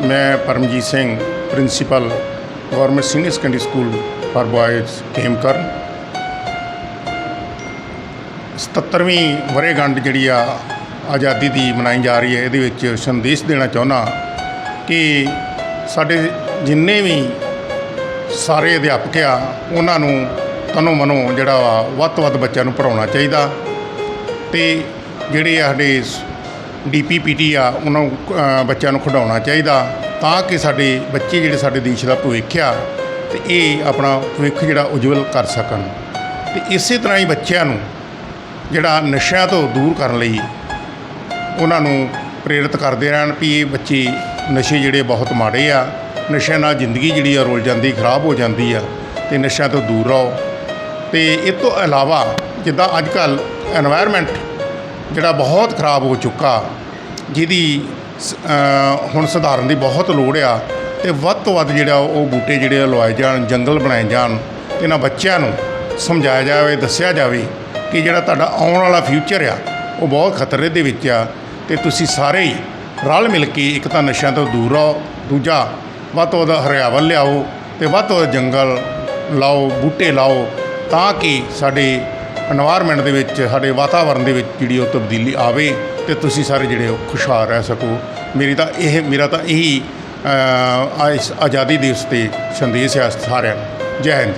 ਮੈਂ Paramjit Singh, principal government senior secondary school for boys Khemkaran 77ਵੀਂ ਵਰ੍ਹੇਗੰਢ ਜਿਹੜੀ ਆ, ਆਜ਼ਾਦੀ ਦੀ ਮਨਾਈ ਜਾ ਰਹੀ ਹੈ, ਇਹਦੇ ਵਿੱਚ ਸੰਦੇਸ਼ ਦੇਣਾ ਚਾਹੁੰਦਾ ਕਿ ਸਾਡੇ ਜਿੰਨੇ ਵੀ ਸਾਰੇ ਅਧਿਆਪਕ ਆ, ਉਹਨਾਂ ਨੂੰ ਤਨੋਂ ਮਨੋਂ ਜਿਹੜਾ ਵਾ, ਵੱਧ ਤੋਂ ਵੱਧ ਬੱਚਿਆਂ ਨੂੰ ਪੜਾਉਣਾ ਚਾਹੀਦਾ ਤੇ ਜਿਹੜੇ ਸਾਡੇ ਡੀ ਪੀ ਪੀ ਟੀ ਆ, ਉਹਨਾਂ ਨੂੰ ਬੱਚਿਆਂ ਨੂੰ ਖਿਡਾਉਣਾ ਚਾਹੀਦਾ ਤਾਂ ਕਿ ਸਾਡੇ ਬੱਚੇ ਜਿਹੜੇ ਸਾਡੇ ਦੇਸ਼ ਦਾ ਭਵਿੱਖ ਆ ਤੇ ਇਹ ਆਪਣਾ ਭਵਿੱਖ ਜਿਹੜਾ ਉਜਵਲ ਕਰ ਸਕਣ। ਤੇ ਇਸੇ ਤਰ੍ਹਾਂ ਹੀ ਬੱਚਿਆਂ ਨੂੰ ਜਿਹੜਾ ਨਸ਼ਿਆਂ ਤੋਂ ਦੂਰ ਕਰਨ ਲਈ ਉਹਨਾਂ ਨੂੰ ਪ੍ਰੇਰਿਤ ਕਰਦੇ ਰਹਿਣ ਵੀ ਇਹ ਬੱਚੇ ਨਸ਼ੇ ਜਿਹੜੇ ਬਹੁਤ ਮਾੜੇ ਆ, ਨਸ਼ਿਆਂ ਨਾਲ ਜ਼ਿੰਦਗੀ ਜਿਹੜੀ ਆ ਰੁਲ ਜਾਂਦੀ, ਖਰਾਬ ਹੋ ਜਾਂਦੀ ਆ ਤੇ ਨਸ਼ਿਆਂ ਤੋਂ ਦੂਰ ਰਹੋ। ਤੇ ਇਹ ਤੋਂ ਇਲਾਵਾ ਜਿੱਦਾਂ ਅੱਜ ਕੱਲ এনवायरमेंट ਜਿਹੜਾ ਬਹੁਤ ਖਰਾਬ ਹੋ ਚੁੱਕਾ, ਜਿਹਦੀ ਸ- ਹੁਣ ਸੁਧਾਰਨ ਦੀ ਬਹੁਤ ਲੋੜ ਆ, ਤੇ ਵੱਧ ਤੋਂ ਵੱਧ ਜਿਹੜਾ ਉਹ ਬੂਟੇ ਜਿਹੜੇ ਆ ਲਵਾਏ ਜਾਣ, ਜੰਗਲ ਬਣਾਏ ਜਾਣ ਤੇ ਇਹਨਾਂ ਬੱਚਿਆਂ ਨੂੰ ਸਮਝਾਇਆ ਜਾਵੇ, ਦੱਸਿਆ ਜਾਵੇ ਕਿ ਜਿਹੜਾ ਤੁਹਾਡਾ ਆਉਣ ਵਾਲਾ ਫਿਊਚਰ ਆ, ਉਹ ਬਹੁਤ ਖਤਰੇ ਦੇ ਵਿੱਚ ਆ, ਤੇ ਤੁਸੀਂ ਸਾਰੇ ਹੀ ਰਲ ਮਿਲ ਕੇ ਇੱਕ ਤਾਂ ਨਸ਼ਿਆਂ ਤੋਂ ਦੂਰ ਰਹੋ, ਦੂਜਾ ਵੱਧ ਤੋਂ ਵੱਧ ਹਰਿਆਵਲ ਲਿਆਓ, ਤੇ ਵੱਧ ਤੋਂ ਵੱਧ ਜੰਗਲ ਲਾਓ, ਬੂਟੇ ਲਾਓ, ਤਾਂ ਕਿ ਸਾਡੇ এনवायरमेंट ਦੇ ਵਿੱਚ, ਸਾਡੇ ਵਾਤਾਵਰਨ ਦੇ ਵਿੱਚ ਜਿਹੜੀ ਉਹ ਤਬਦੀਲੀ ਆਵੇ ਤੇ ਤੁਸੀਂ ਸਾਰੇ ਜਿਹੜੇ ਉਹ ਖੁਸ਼ਹਾਲ ਰਹਿ ਸਕੋ। ਮੇਰੀ ਤਾਂ ਇਹ, ਮੇਰਾ ਤਾਂ ਇਹੀ ਇਸ ਆਜ਼ਾਦੀ ਦਿਵਸ ਤੇ ਸੰਦੇਸ਼ ਹੈ ਸਾਰਿਆਂ ਨੂੰ। ਜੈ ਹਿੰਦ।